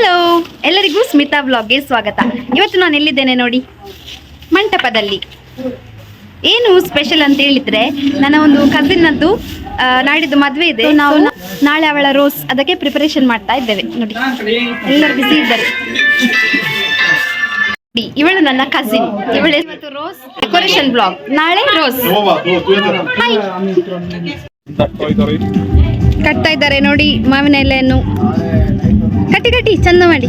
Hello ಎಲ್ಲರಿಗೂ ಸ್ಮಿತಾ ಬ್ಲಾಗ್ಗೆ ಸ್ವಾಗತ. ಇವತ್ತು ನಾನು ಎಲ್ಲಿದ್ದೇನೆ ನೋಡಿ? ಮಂಟಪದಲ್ಲಿ. ಏನು ಸ್ಪೆಷಲ್ ಅಂತ ಹೇಳಿದ್ರೆ ನನ್ನ ಒಂದು ಕಸಿನ್ನದ್ದು ನಾಡಿದ್ದು ಮದುವೆ ಇದೆ. ನಾವು ನಾಳೆ ಅವಳ ರೋಸ್ ಅದಕ್ಕೆ ಪ್ರಿಪರೇಷನ್ ಮಾಡ್ತಾ ಇದ್ದೇವೆ. ನೋಡಿ ಎಲ್ಲರೂ ಬಿಸಿ ಇದ್ದಾರೆ. ಇವಳು ನನ್ನ ಕಸಿನ್ ಇವಳು ಇವತ್ತು ರೋಸ್ ಡೆಕೋರೇಷನ್ ಬ್ಲಾಗ್ ನಾಳೆ ರೋಸ್ ಕಟ್ತಾ ಇದ್ದಾರೆ ನೋಡಿ ಮಾವಿನ ಎಲೆಯನ್ನು. ಕಟ್ಟಿ ಕಟ್ಟಿ ಚಂದ ಮಾಡಿ.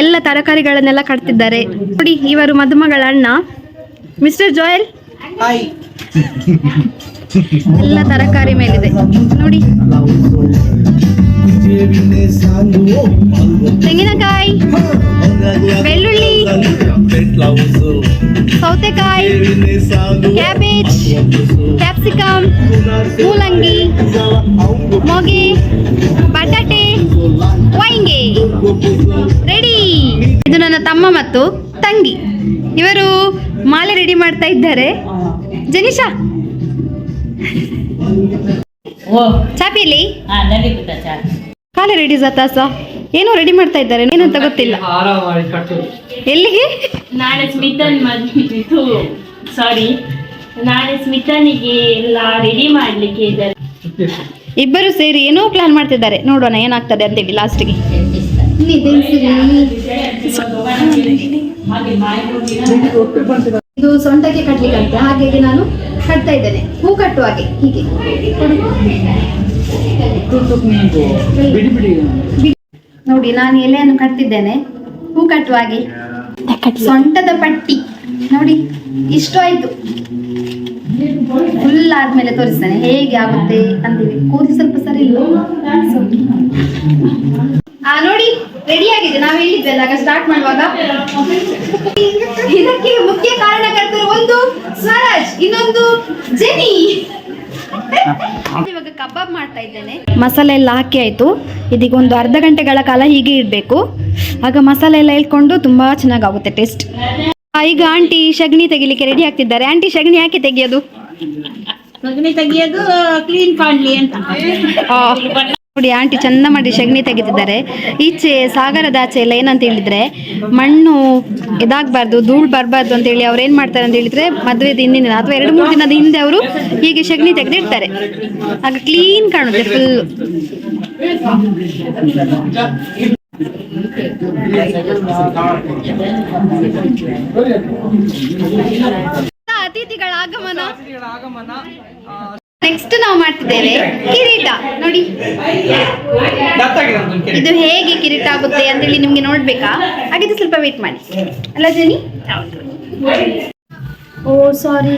ಎಲ್ಲ ತರಕಾರಿಗಳನ್ನೆಲ್ಲ ಕಟ್ತಿದ್ದಾರೆ. ನೋಡಿ ಇವರು ಮದುಮಗಳ ಅಣ್ಣ. ಮಿಸ್ಟರ್ ಜೋಯಲ್ ಎಲ್ಲ ತರಕಾರಿ ಮೇಲಿದೆ. ನೋಡಿ. ತೆಂಗಿನಕಾಯಿ ಬೆಳ್ಳುಳ್ಳಿ ಸೌತೆಕಾಯಿ ಕ್ಯಾಬೇಜ್ ಕ್ಯಾಪ್ಸಿಕಮ್ ಮೂಲಂಗಿ ಮೊಗೆ ಬಟಾಟೆ ವೈಂಗೆ. ರೆಡಿ ಇದು ನನ್ನ ತಮ್ಮ ಮತ್ತು ತಂಗಿ. ಇವರು ಮಾಲೆ ರೆಡಿ ಮಾಡ್ತಾ ಇದ್ದಾರೆ. ಜನಿಷಾ ಓ. ಕಾಲೆ ರೆಡಿ ಜಾತಾಸ ಏನೋ ರೆಡಿ ಮಾಡ್ತಾ ಇದ್ದಾರೆ ಏನಂತ ಗೊತ್ತಿಲ್ಲ. ಎಲ್ಲಿಗೆ? ನಾಳೆ ಸ್ಮಿತನ್ ಸಾರಿ ನಾಳೆ ಸ್ಮಿತನಿಗೆ ಎಲ್ಲ ರೆಡಿ ಮಾಡ್ಲಿಕ್ಕೆ ಇದ್ದಾರೆ ಇಬ್ಬರು ಸೇರಿ ಏನೋ ಪ್ಲಾನ್ ಮಾಡ್ತಿದ್ದಾರೆ. ನೋಡೋಣ ಏನಾಗ್ತದೆ ಅಂತೇಳಿ ಲಾಸ್ಟ್ಗೆ ಇದು ಸೊಂಟಕ್ಕೆ ಕಟ್ಲಿಕ್ಕೆ ಹಾಗಾಗಿ ನಾನು ಕಟ್ತಾ ಇದ್ದೇನೆ. ಹೂ ಕಟ್ಟುವ ಹಾಗೆ. ನೋಡಿ ನಾನು ಎಲೆಯನ್ನು ಕಟ್ಟಿದ್ದೇನೆ. ಹೂ ಕಟ್ಟುವ ಹಾಗೆ. ಸೊಂಟದ ಪಟ್ಟಿ. ನೋಡಿ ಇಷ್ಟು ಆಯ್ತು. ಫುಲ್ ಆದ್ಮೇಲೆ ತೋರಿಸ್ತೇನೆ. ಹೇಗೆ ಆಗುತ್ತೆ ಅಂತೇಳಿ ಕೂದಲು ಸ್ವಲ್ಪ ಸರಿ ಇಲ್ಲ. ಆ ನೋಡಿ ರೆಡಿ ಆಗಿದೆ. ನಾವು ಹೇಳಿದ್ವಲ್ಲ ಆಗ ಸ್ಟಾರ್ಟ್ ಮಾಡುವಾಗ. ಇದಕ್ಕೆ ಮುಖ್ಯ ಕಾರಣಕರ್ತರು ಒಂದು ಸ್ವರಾಜ್ ಇನ್ನೊಂದು ಜೆನಿ ಮಾಡ್ತಾ ಇದ್ದೇನೆ. ಮಸಾಲೆ ಎಲ್ಲ ಹಾಕಿ ಆಯ್ತು. ಇದೀಗ ಒಂದು ಅರ್ಧ ಗಂಟೆಗಳ ಕಾಲ ಹೀಗೆ ಇಡಬೇಕು. ಆಗ ಮಸಾಲೆ ಎಲ್ಲ ಇಳ್ಕೊಂಡು ತುಂಬಾ ಚೆನ್ನಾಗಾಗುತ್ತೆ ಟೇಸ್ಟ್ ಈಗ ಆಂಟಿ ಸಗಣಿ ತೆಗಿಲಿಕ್ಕೆ ರೆಡಿ ಆಗ್ತಿದ್ದಾರೆ. ಆಂಟಿ ಸಗಣಿ ಯಾಕೆ ತೆಗಿಯೋದು? ಮಗನಿ ತೆಗಿಯೋದು ಕ್ಲೀನ್ ಕಾಣ್ಲಿ ಅಂತ. ಆ, ನೋಡಿ ಆಂಟಿ ಚಂದ ಮಾಡಿ ಸಗಣಿ ತೆಗಿತಿದ್ದಾರೆ. ಈಚೆ ಸಾಗರದ ಆಚೆ ಎಲ್ಲ ಏನಂತ ಹೇಳಿದ್ರೆ ಮಣ್ಣು ಇದಾಗಬಾರ್ದು ಧೂಳು ಬರಬಾರ್ದು ಅಂತ ಹೇಳಿ ಅವ್ರು ಏನ್ ಮಾಡ್ತಾರೆ ಅಂತ ಹೇಳಿದ್ರೆ ಮದುವೆದ ಹಿಂದಿನ ದಿನ ಅಥವಾ ಎರಡು ಮೂರು ದಿನದ ಹಿಂದೆ ಅವರು ಹೀಗೆ ಸಗಣಿ ತೆಗೆದಿಡ್ತಾರೆ. ಆಗ ಕ್ಲೀನ್ ಕಾಣುತ್ತೆ ಫುಲ್ ಅತಿಥಿಗಳ ಆಗಮನ. ನೆಕ್ಸ್ಟ್ ನಾವು ಮಾಡ್ತಿದ್ದೇವೆ ಕಿರೀಟ. ನೋಡಿ. ಇದು ಹೇಗೆ ಕಿರೀಟ ಆಗುತ್ತೆ ಅಂತೇಳಿ ನಿಮ್ಗೆ ನೋಡ್ಬೇಕಾ? ಹಾಗಿದ್ರೆ ಸ್ವಲ್ಪ ವೇಟ್ ಮಾಡಿ. ಅಲ್ಲ ಜನಿ ಓ ಸಾರಿ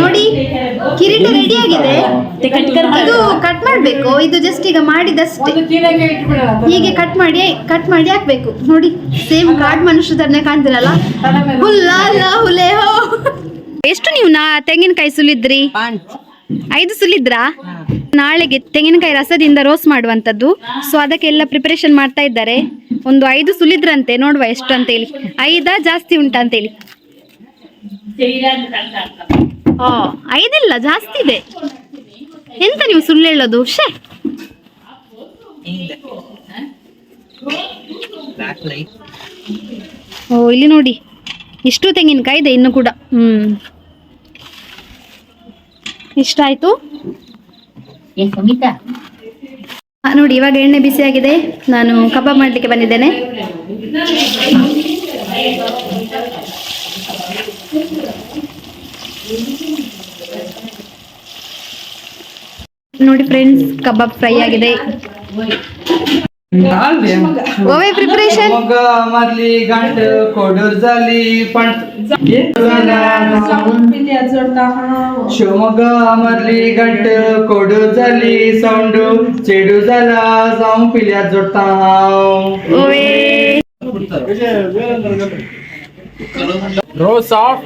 ನೋಡಿ, ಕಿರೀಟ ರೆಡಿ ಆಗಿದೆ. ಅದು ಕಟ್ ಮಾಡ್ಬೇಕು. ಇದು ಜಸ್ಟ್ ಈಗ ಮಾಡಿದಷ್ಟೇ. ಹೀಗೆ ಕಟ್ ಮಾಡಿ ಕಟ್ ಮಾಡಿ ಹಾಕ್ಬೇಕು. ನೋಡಿ, ಸೇಮ್ ಕಾಡ್ ಮನುಷ್ಯ ತರನೇ ಕಾಣ್ತಿರಲ್ಲ? ಹುಲ್ಲ ಹುಲೆ ಹೋ. ಎಷ್ಟು ನೀವು ನಾ ತೆಂಗಿನಕಾಯಿ ಸುಲಿದ್ರಿ? ಐದು ಸುಲಿದ್ರಾ? ನಾಳೆಗೆ ತೆಂಗಿನಕಾಯಿ ರಸದಿಂದ ರೋಸ್ ಮಾಡುವಂತದ್ದು ಸೊ ಅದಕ್ಕೆಲ್ಲ ಪ್ರಿಪರೇಷನ್ ಮಾಡ್ತಾ ಇದ್ದಾರೆ. ಒಂದು ಐದು ಸುಲಿದ್ರಂತೆ, ನೋಡುವ ಎಷ್ಟು ಅಂತೇಳಿ ಐದ ಜಾಸ್ತಿ ಉಂಟಾ ಅಂತೇಳಿ ಆ, ಐದಿಲ್ಲ ಜಾಸ್ತಿ ಇದೆ. ಎಂತ ನೀವು ಸುಳ್ಳು ಹೇಳೋದು? ಶೇ ಓ, ಇಲ್ಲಿ ನೋಡಿ. ಇಷ್ಟು ತೆಂಗಿನಕಾಯಿ ಇದೆ ಇನ್ನು ಕೂಡ. ಹ್ಮ್. ಇಷ್ಟಾಯ್ತು? ನೋಡಿ ಇವಾಗ ಎಣ್ಣೆ ಬಿಸಿ ಆಗಿದೆ. ನಾನು ಕಬಾಬ್ ಮಾಡಲಿಕ್ಕೆ ಬಂದಿದ್ದೇನೆ. ನೋಡಿ ಫ್ರೆಂಡ್ಸ್ ಕಬಾಬ್ ಫ್ರೈ ಆಗಿದೆ. गोवे प्रिपरेशन मग. मारली गांड कोडूर झाली पण शिवमोग मारली गांड कोडूर झाली सांडू चेडू झाला जाऊन पिल्या जोडता. रोज ऑफ